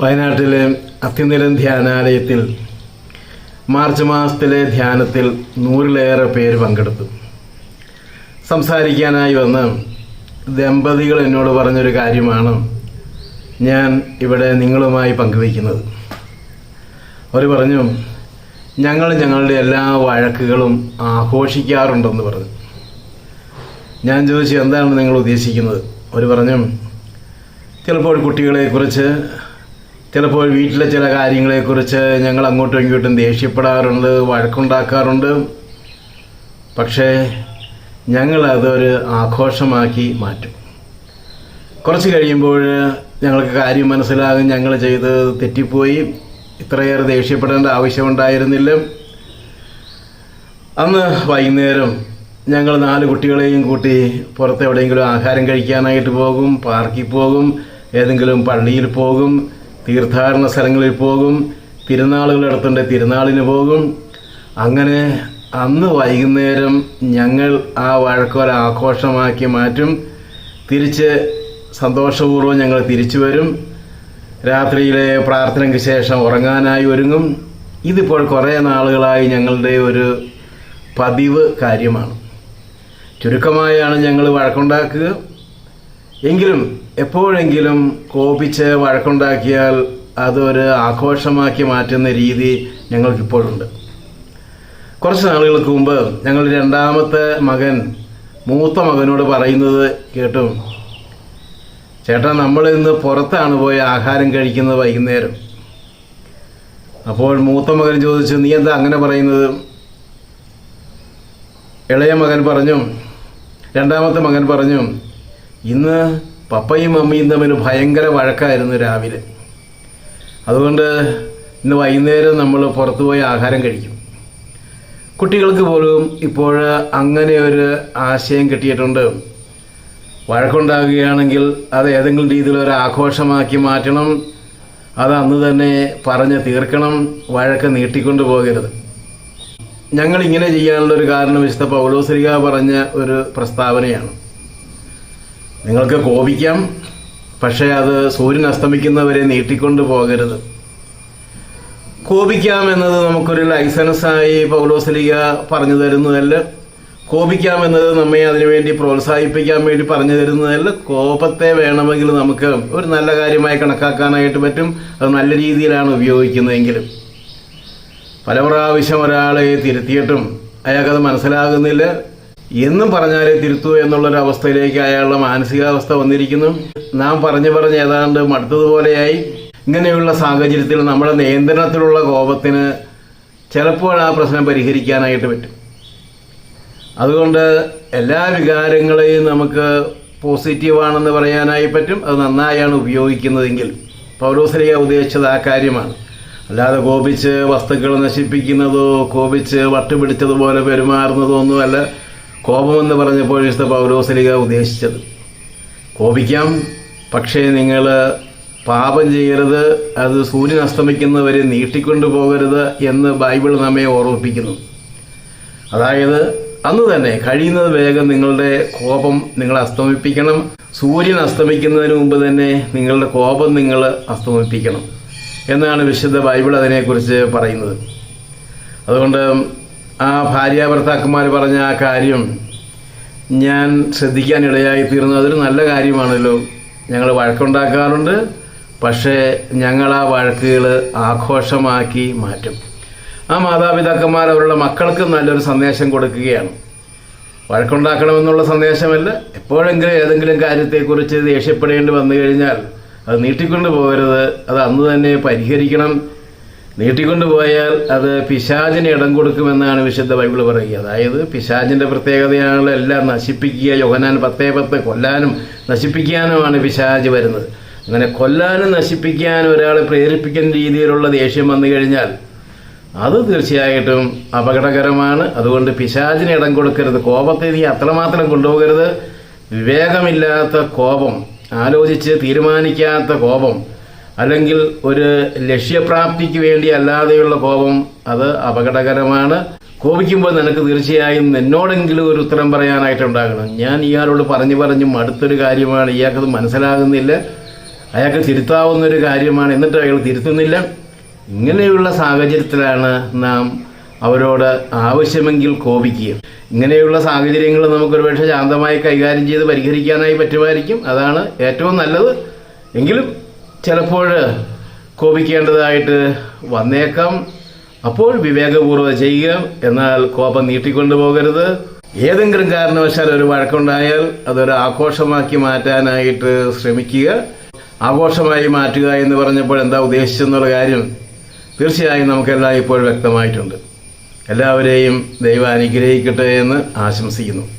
വയനാട്ടിലെ അത്യന്തരം ധ്യാനാലയത്തിൽ മാർച്ച് മാസത്തിലെ ധ്യാനത്തിൽ നൂറിലേറെ പേര് പങ്കെടുത്തു. സംസാരിക്കാനായി വന്ന് ദമ്പതികൾ എന്നോട് പറഞ്ഞൊരു കാര്യമാണ് ഞാൻ ഇവിടെ നിങ്ങളുമായി പങ്കുവയ്ക്കുന്നത്. അവർ പറഞ്ഞു ഞങ്ങൾ ഞങ്ങളുടെ എല്ലാ വഴക്കുകളും ആഘോഷിക്കാറുണ്ടെന്ന് പറഞ്ഞു. ഞാൻ ചോദിച്ചു എന്താണ് നിങ്ങൾ ഉദ്ദേശിക്കുന്നത്? അവർ പറഞ്ഞു ചിലപ്പോൾ കുട്ടികളെക്കുറിച്ച് ചിലപ്പോൾ വീട്ടിലെ ചില കാര്യങ്ങളെക്കുറിച്ച് ഞങ്ങൾ അങ്ങോട്ടും ഇങ്ങോട്ടും ദേഷ്യപ്പെടാറുണ്ട് വഴക്കുണ്ടാക്കാറുണ്ട്. പക്ഷേ ഞങ്ങൾ അതൊരു ആഘോഷമാക്കി മാറ്റും. കുറച്ച് കഴിയുമ്പോൾ ഞങ്ങൾക്ക് കാര്യം മനസ്സിലാകും. ഞങ്ങൾ ചെയ്ത് തെറ്റിപ്പോയി. ഇത്രയേറെ ദേഷ്യപ്പെടേണ്ട ആവശ്യമുണ്ടായിരുന്നില്ല. അന്ന് വൈകുന്നേരം ഞങ്ങൾ നാല് കുട്ടികളെയും കൂട്ടി പുറത്ത് എവിടെയെങ്കിലും ആഹാരം കഴിക്കാനായിട്ട് പോകും പാർക്കിൽ പോകും ഏതെങ്കിലും പള്ളിയിൽ പോകും. തീർത്ഥാടന സ്ഥലങ്ങളിൽ പോകും തിരുനാളുകൾ നടത്തേണ്ട തിരുനാളിന് പോകും. അങ്ങനെ അന്ന് വൈകുന്നേരം ഞങ്ങൾ ആ വഴക്കോല ആഘോഷമാക്കി മാറ്റും. തിരിച്ച് സന്തോഷപൂർവം ഞങ്ങൾ തിരിച്ചു വരും. രാത്രിയിലെ പ്രാർത്ഥനയ്ക്ക് ശേഷം ഉറങ്ങാനായി ഒരുങ്ങും. ഇതിപ്പോൾ കുറേ നാളുകളായി ഞങ്ങളുടെ ഒരു പതിവ് കാര്യമാണ്. ചുരുക്കമായാണ് ഞങ്ങൾ വഴക്കുണ്ടാക്കുക. എങ്കിലും എപ്പോഴെങ്കിലും കോപിച്ച് വഴക്കുണ്ടാക്കിയാൽ അതൊരു ആഘോഷമാക്കി മാറ്റുന്ന രീതി ഞങ്ങൾക്കിപ്പോഴുണ്ട്. കുറച്ച് നാളുകൾക്ക് മുമ്പ് ഞങ്ങൾ രണ്ടാമത്തെ മകൻ മൂത്ത മകനോട് പറയുന്നത് കേട്ടു. ചേട്ടാ നമ്മൾ ഇന്ന് പുറത്താണ് പോയി ആഹാരം കഴിക്കുന്നത് വൈകുന്നേരം. അപ്പോൾ മൂത്ത മകൻ ചോദിച്ചു നീ എന്താ അങ്ങനെ പറയുന്നത്? ഇളയ മകൻ പറഞ്ഞു രണ്ടാമത്തെ മകൻ പറഞ്ഞു ഇന്ന് പപ്പയും അമ്മയും തമ്മിൽ ഭയങ്കര വഴക്കായിരുന്നു രാവിലെ. അതുകൊണ്ട് ഇന്ന് വൈകുന്നേരം നമ്മൾ പുറത്തു പോയി ആഹാരം കഴിക്കും. കുട്ടികൾക്ക് പോലും ഇപ്പോൾ അങ്ങനെ ഒരു ആശയം കിട്ടിയിട്ടുണ്ട്. വഴക്കുണ്ടാകുകയാണെങ്കിൽ അത് ഏതെങ്കിലും രീതിയിൽ ഒരു ആഘോഷമാക്കി മാറ്റണം. അത് അന്ന് തന്നെ പറഞ്ഞ് തീർക്കണം. വഴക്ക് നീട്ടിക്കൊണ്ടു പോകരുത്. ഞങ്ങൾ ഇങ്ങനെ ചെയ്യാനുള്ള ഒരു കാരണം വിശുദ്ധ പൗലോസ്ലിക പറഞ്ഞ ഒരു പ്രസ്താവനയാണ്. നിങ്ങൾക്ക് കോപിക്കാം പക്ഷേ അത് സൂര്യൻ അസ്തമിക്കുന്നവരെ നീട്ടിക്കൊണ്ട് പോകരുത്. കോപിക്കാം എന്നത് നമുക്കൊരു ലൈസൻസായി പൗലോസ്ലിക പറഞ്ഞു തരുന്നതല്ല. കോപിക്കാം എന്നത് നമ്മെ അതിനുവേണ്ടി പ്രോത്സാഹിപ്പിക്കാൻ വേണ്ടി പറഞ്ഞു തരുന്നതല്ല. കോപത്തെ വേണമെങ്കിൽ നമുക്ക് ഒരു നല്ല കാര്യമായി കണക്കാക്കാനായിട്ട് പറ്റും. അത് നല്ല രീതിയിലാണ് ഉപയോഗിക്കുന്നതെങ്കിലും. പല പ്രാവശ്യം ഒരാളെ തിരുത്തിയിട്ടും അയാൾക്കത് മനസ്സിലാകുന്നില്ല. എന്നും പറഞ്ഞാലേ തിരുത്തൂ എന്നുള്ളൊരു അവസ്ഥയിലേക്ക് അയാളുടെ മാനസികാവസ്ഥ വന്നിരിക്കുന്നു. നാം പറഞ്ഞു പറഞ്ഞ് ഏതാണ്ട് മടുത്തതുപോലെയായി. ഇങ്ങനെയുള്ള സാഹചര്യത്തിൽ നമ്മുടെ നിയന്ത്രണത്തിലുള്ള കോപത്തിന് ചിലപ്പോൾ ആ പ്രശ്നം പരിഹരിക്കാനായിട്ട് പറ്റും. അതുകൊണ്ട് എല്ലാ വികാരങ്ങളെയും നമുക്ക് പോസിറ്റീവാണെന്ന് പറയാനായി പറ്റും. അത് നന്നായാണ് ഉപയോഗിക്കുന്നതെങ്കിൽ. പൗരോസലിക ഉദ്ദേശിച്ചത് ആ കാര്യമാണ്. അല്ലാതെ കോപിച്ച് വസ്തുക്കൾ നശിപ്പിക്കുന്നതോ കോപിച്ച് വട്ടുപിടിച്ചതുപോലെ പെരുമാറുന്നതോ ഒന്നുമല്ല. കോപമെന്ന് പറഞ്ഞപ്പോൾ വിശുദ്ധ പൗരോസലിക ഉദ്ദേശിച്ചത്. കോപിക്കാം പക്ഷേ നിങ്ങൾ പാപം ചെയ്യരുത് അത് സൂര്യൻ അസ്തമിക്കുന്നവരെ നീട്ടിക്കൊണ്ടു പോകരുത് എന്ന് ബൈബിൾ നമ്മെ ഓർമ്മിപ്പിക്കുന്നു. അതായത് അന്ന് തന്നെ കഴിയുന്നത് വേഗം നിങ്ങളുടെ കോപം നിങ്ങൾ അസ്തമിപ്പിക്കണം. സൂര്യൻ അസ്തമിക്കുന്നതിന് മുമ്പ് തന്നെ നിങ്ങളുടെ കോപം നിങ്ങൾ അസ്തമിപ്പിക്കണം. എന്നാണ് വിശുദ്ധ ബൈബിൾ അതിനെക്കുറിച്ച് പറയുന്നത്. അതുകൊണ്ട് ആ ഭാര്യ ഭർത്താക്കന്മാർ പറഞ്ഞ ആ കാര്യം ഞാൻ ശ്രദ്ധിക്കാൻ ഇടയായി തീർന്നത് അതൊരു നല്ല കാര്യമാണല്ലോ. ഞങ്ങൾ വഴക്കുണ്ടാക്കാറുണ്ട്. പക്ഷേ ഞങ്ങൾ ആ വഴക്കുകൾ ആഘോഷമാക്കി മാറ്റും. ആ മാതാപിതാക്കന്മാർ അവരുടെ മക്കൾക്ക് നല്ലൊരു സന്ദേശം കൊടുക്കുകയാണ്. വഴക്കുണ്ടാക്കണമെന്നുള്ള സന്ദേശമല്ല. എപ്പോഴെങ്കിലും ഏതെങ്കിലും കാര്യത്തെക്കുറിച്ച് ദേഷ്യപ്പെടേണ്ടി വന്നു കഴിഞ്ഞാൽ അത് നീട്ടിക്കൊണ്ടു പോകരുത്. അത് അന്ന് തന്നെ പരിഹരിക്കണം. നീട്ടിക്കൊണ്ട് പോയാൽ അത് പിശാചിന് ഇടം കൊടുക്കുമെന്നാണ് വിശുദ്ധ ബൈബിൾ പറയുക. അതായത് പിശാചിന്റെ പ്രത്യേകതയാണല്ലോ എല്ലാം നശിപ്പിക്കുക യോഹനാൻ പത്തേ പത്ത് കൊല്ലാനും നശിപ്പിക്കാനുമാണ് പിശാജ് വരുന്നത്. അങ്ങനെ കൊല്ലാനും നശിപ്പിക്കാനും ഒരാളെ പ്രേരിപ്പിക്കുന്ന രീതിയിലുള്ള ദേഷ്യം വന്നു കഴിഞ്ഞാൽ അത് തീർച്ചയായിട്ടും അപകടകരമാണ്. അതുകൊണ്ട് പിശാചിന് ഇടം കൊടുക്കരുത്. കോപത്തെ നീ അത്രമാത്രം കൊണ്ടുപോകരുത്. വിവേകമില്ലാത്ത കോപം ആലോചിച്ച് തീരുമാനിക്കാത്ത കോപം അല്ലെങ്കിൽ ഒരു ലക്ഷ്യപ്രാപ്തിക്ക് വേണ്ടി അല്ലാതെയുള്ള കോപം അത് അപകടകരമാണ്. കോപിക്കുമ്പോൾ നിനക്ക് തീർച്ചയായും എന്നോടെങ്കിലും ഒരു ഉത്തരം പറയാനായിട്ടുണ്ടാകണം. ഞാൻ ഇയാളോട് പറഞ്ഞു പറഞ്ഞു അടുത്തൊരു കാര്യമാണ് ഇയാൾക്കത് മനസ്സിലാകുന്നില്ല. അയാൾക്ക് തിരുത്താവുന്ന ഒരു കാര്യമാണ് എന്നിട്ട് അയാൾ തിരുത്തുന്നില്ല. ഇങ്ങനെയുള്ള സാഹചര്യത്തിലാണ് നാം അവരോട് ആവശ്യമെങ്കിൽ കോപിക്കുക. ഇങ്ങനെയുള്ള സാഹചര്യങ്ങൾ നമുക്ക് പക്ഷേ ശാന്തമായി കൈകാര്യം ചെയ്ത് പരിഹരിക്കാനായി പറ്റുമായിരിക്കും. അതാണ് ഏറ്റവും നല്ലത്. എങ്കിലും ചിലപ്പോൾ കോപിക്കേണ്ടതായിട്ട് വന്നേക്കാം. അപ്പോൾ വിവേകപൂർവം ചെയ്യുക. എന്നാൽ കോപം നീട്ടിക്കൊണ്ടു പോകരുത് ഏതെങ്കിലും കാരണവശാൽ ഒരു വഴക്കുണ്ടായാൽ അതൊരു ആഘോഷമാക്കി മാറ്റാനായിട്ട് ശ്രമിക്കുക. ആഘോഷമായി മാറ്റുക എന്ന് പറഞ്ഞപ്പോൾ എന്താ ഉദ്ദേശിച്ചെന്നുള്ള കാര്യം തീർച്ചയായും നമുക്കെല്ലാം ഇപ്പോൾ വ്യക്തമായിട്ടുണ്ട്. എല്ലാവരെയും ദൈവം അനുഗ്രഹിക്കട്ടെ എന്ന് ആശംസിക്കുന്നു.